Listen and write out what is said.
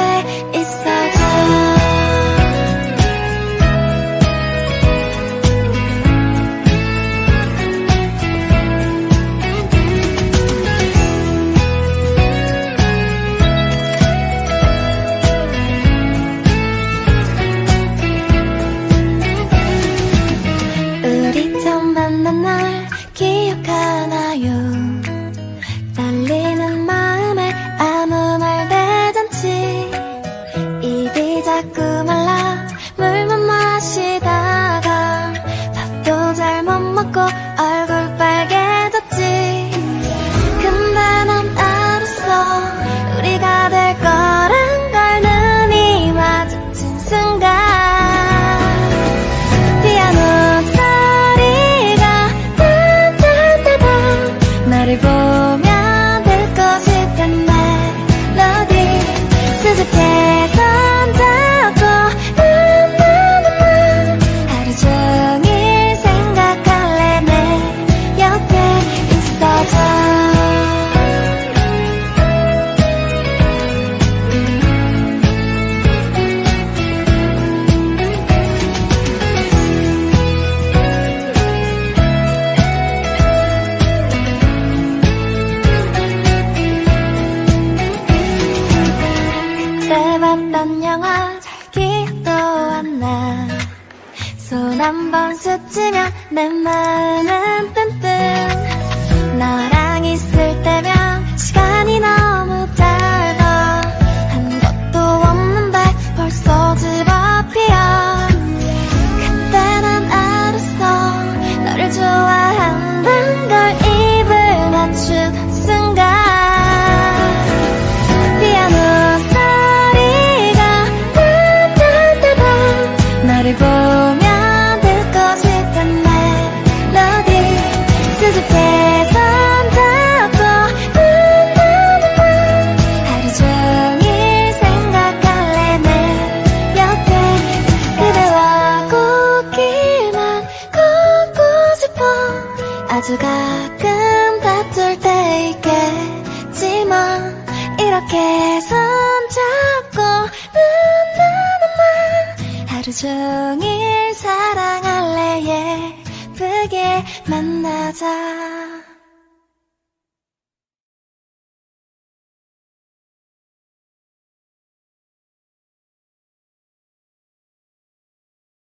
say 자꾸 말라. 물만 마시다가 밥도 잘 못 먹고 본 영화 잘 기억도 안나? 손 한 번 스치면 내 마음은 모두 가끔 다툴 때 있겠지만 이렇게 손잡고 눈나는만 하루 종일 사랑할래 예쁘게 만나자.